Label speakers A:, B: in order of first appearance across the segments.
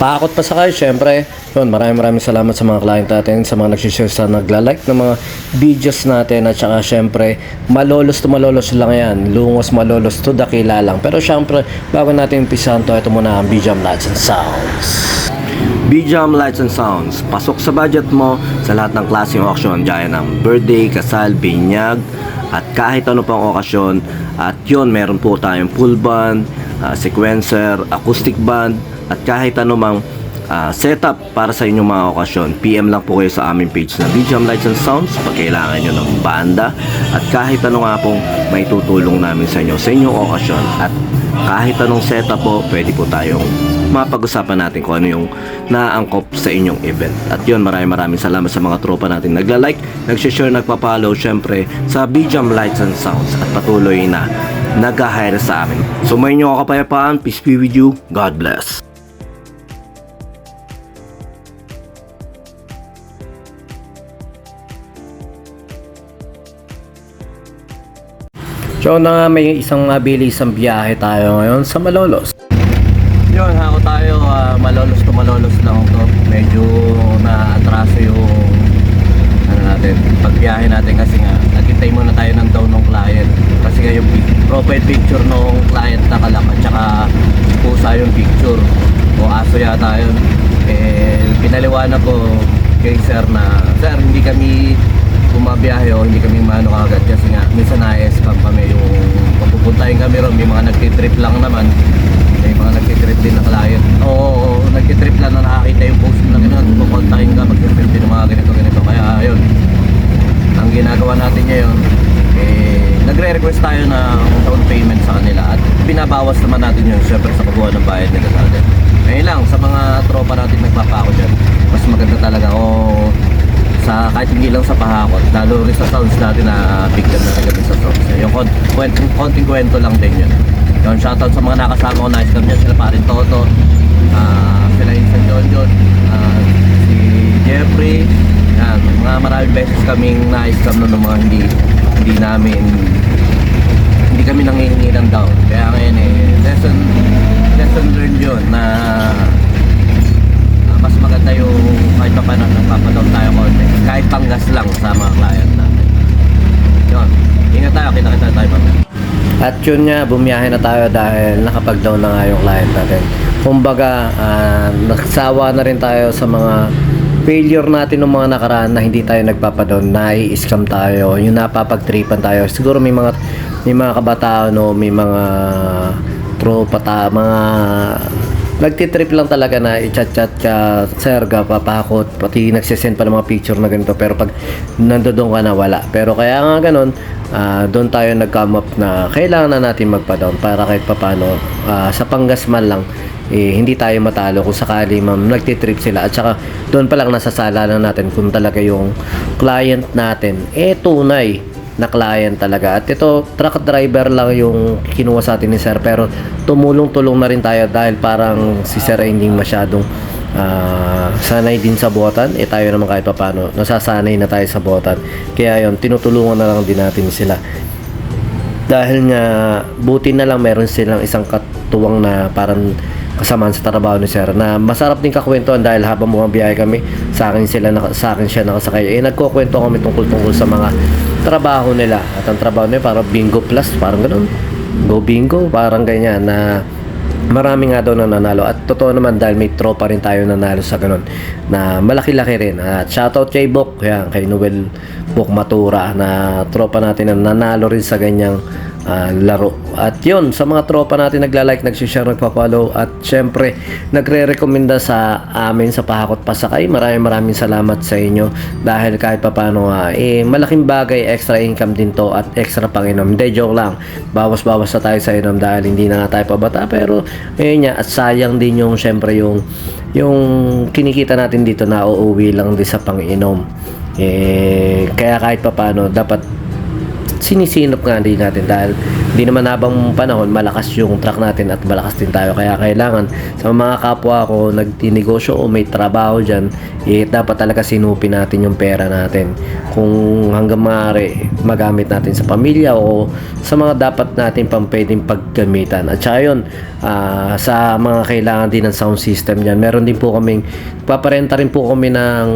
A: Pakot pa sa kayo, syempre. Yun, maraming maraming salamat sa mga client natin, sa mga nagsishare sa nagla-like ng mga videos natin at saka syempre, malolos to malolos lang yan. Lungos malolos to dakila lang. Pero syempre, bago natin umpisahan to, ito muna ang BJam Lights and Sounds. BJam Lights and Sounds, pasok sa budget mo sa lahat ng klaseng auction, gaya ng birthday, kasal, binyag, at kahit ano pang okasyon. At yun, meron po tayong full band, ah, sequencer, acoustic band, at kahit ano mang ah, setup para sa inyong mga okasyon. PM lang po kayo sa aming page na BJam Lights and Sounds pag kailangan nyo ng banda at kahit ano nga pong may tutulong namin sa inyo sa inyong okasyon. At kahit anong setup po, pwede po tayong mapag-usapan natin kung ano yung naangkop sa inyong event. At yun, maraming maraming salamat sa mga tropa natin nagla-like, nag-share, nagpa-follow, syempre sa BJam Lights and Sounds at patuloy na nag-hire sa amin. So may nyo kapayapaan, peace be with you, God bless. So na nga may isang mabilisang biyahe tayo ngayon sa Malolos. Yun, ako tayo, ah, malolos to malolos lang to. Medyo na-atraso yung ano natin, pagbiyahe natin kasi nga naghintay muna tayo ng daw ng client. Kasi nga yung pic- profile picture nung client nakalak at saka pusa yung picture. O aso yata yun. Eh, pinaliwanag ko kay sir na, sir, hindi kami bumabiyahe o hindi kami mano kagad kasi nga minsan na-scam kami yung papupuntahin kami ron. May mga nagtitrip lang naman. May mga nagtitrip din na client. Oo, oo, nagtitrip lang na nakakita yung post na gano'n. Pupuntahin ka magtitrip din mga ganito ganito. Kaya ayun. Ang ginagawa natin ngayon nagre-request tayo ng down payment sa kanila at binabawas naman natin yun syempre sa kabuuan ng bayad nila sa atin. Ngayon lang sa mga tropa natin nagpapako dyan mas maganda talaga o sa kahit hindi lang sa pahakot lalo rin sa sounds natin na bigyan na talaga sa sounds. Yung kon- konting kwento lang din yun. Yun shoutout sa mga nakasama ko na scam dyan sila pa rin Toto ah sila yung San John John ah, si Jeffrey yan. Mga maraming beses kaming na-scam nun ng mga hindi hindi namin hindi kami nangihingi ng down. Kaya ngayon eh lesson lesson learned yun na Ah, mas maganda yung kahit pa paano nagpapadown tayo konti. Kahit panggas lang sa mga client natin. Yun. Ingat tayo. Kita kita tayo mamaya. At yun nga bumiyahe na tayo dahil nakapag-down na nga yung client natin. Kumbaga uh, nagsawa na rin tayo sa mga failure natin ng mga nakaraan na hindi tayo nagpapadown nai-scam tayo yung napapagtripan tayo siguro may mga may mga kabataan no may mga tropa ta mga nagtitrip lang talaga na i-chat-chat ka, sir, ka, papakot, pati nagsisend pa ng mga picture na ganito, pero pag nandoon ka na, wala. Pero kaya nga ganun, ah, doon tayo nag-come up na kailangan na natin magpa-down para kahit papano, ah, sa panggasman lang, eh, hindi tayo matalo kung sakali ma'am nagtitrip sila at saka doon pa lang nasasala na natin kung talaga yung client natin eh tunay na client talaga. At ito, truck driver lang yung kinuha sa atin ni Sir. Pero tumulong-tulong na rin tayo dahil parang si Sir hindi masyadong ah, sanay din sa botan. Eh tayo naman kahit pa paano, nasasanay na tayo sa botan. Kaya yon tinutulungan na lang din natin sila. Dahil nga, buti na lang meron silang isang katuwang na parang kasamaan sa trabaho ni Sir na masarap din kakwentuhan dahil habang bumabiyahe kami sa akin sila naka, sa akin siya nakasakay. Eh nagkukwento kami tungkol tungkol sa mga trabaho nila. At ang trabaho nila parang bingo plus parang ganun. Go bingo parang ganyan na marami nga daw na nanalo at totoo naman dahil may tropa rin tayo nanalo sa ganun na malaki-laki rin. At shoutout kay Bok yan, kay Noel Bok Matura na tropa natin na nanalo rin sa ganyang ah, laro. At yun sa mga tropa natin nagla-like, nagsishare, nagpa-follow at syempre nagre-recommenda sa amin sa Pahakot Pasakay. Maraming maraming salamat sa inyo. Dahil kahit papano nga eh malaking bagay extra income din to at extra panginom. Hindi joke lang. Bawas-bawas na tayo sa inom dahil hindi na nga tayo pabata. Pero ayun nga at sayang din yung syempre yung yung kinikita natin dito na uuwi lang din sa panginom. Eh kaya kahit papano dapat sinisinop nga din natin dahil Hindi naman habang panahon malakas yung truck natin at malakas din tayo. Kaya kailangan sa mga kapwa ko nagtinegosyo o may trabaho dyan, eh, dapat talaga sinupin natin yung pera natin. Kung hanggang maaari magamit natin sa pamilya o sa mga dapat natin pang pwedeng paggamitan. At saka yun, ah, sa mga kailangan din ng sound system dyan, meron din po kaming, paparenta rin po kami ng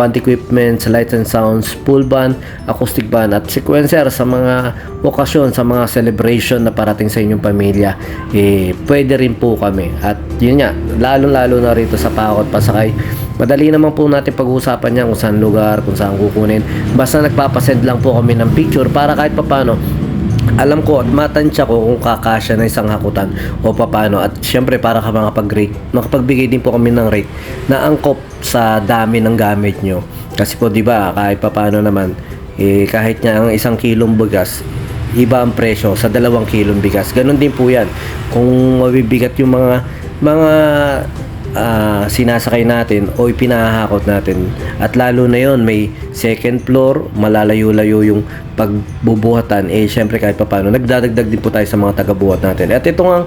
A: band equipment, lights and sounds, full band, acoustic band at sequencer sa mga okasyon, sa mga celebration na parating sa inyong pamilya, eh, pwede rin po kami. At yun nga, lalo-lalo na rito sa Pakot Pasakay, madali naman po natin pag-uusapan yan kung saan lugar, kung saan kukunin. Basta nagpapasend lang po kami ng picture para kahit papano, alam ko at matansya ko kung kakasya na isang hakutan o papano at syempre para ka makapag-rate makapagbigay din po kami ng rate na angkop sa dami ng gamit nyo kasi po di ba kahit papano naman eh, kahit nga ang isang kilong bigas iba ang presyo sa dalawang kilong bigas ganun din po yan kung mabibigat yung mga mga ah, sinasakay natin o ipinahakot natin. At lalo na yon may second floor, malalayo-layo yung pagbubuhatan. Eh, syempre kahit pa paano, nagdadagdag din po tayo sa mga tagabuhat natin. At ito nga,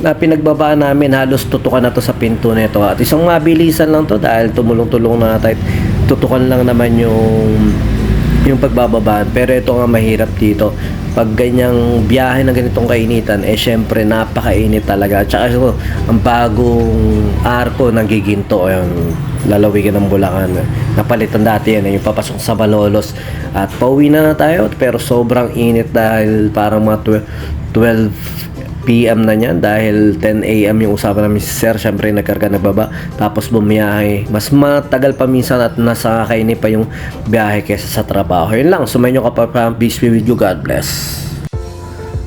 A: na pinagbabaan namin, halos tutukan na to sa pinto nito. At isang mabilisan lang to dahil tumulong-tulong na tayo. Tutukan lang naman yung yung pagbababaan. Pero ito nga mahirap dito. Pag ganyang biyahe na ganitong kainitan, eh syempre napakainit talaga. At saka ito, ang bagong arko ng giginto, yung lalawigan ng Bulacan. Napalitan dati yan, yung papasok sa Malolos. At pauwi na, na tayo, pero sobrang init dahil parang mga 12 PM na niyan dahil 10 AM yung usapan namin si Sir. Syempre nagkarga nagbaba. Tapos bumiyahe. Mas matagal pa minsan at nasa kakainin pa yung biyahe kesa sa trabaho. Yun lang. Sumayin nyo ka pa peace be with you. God bless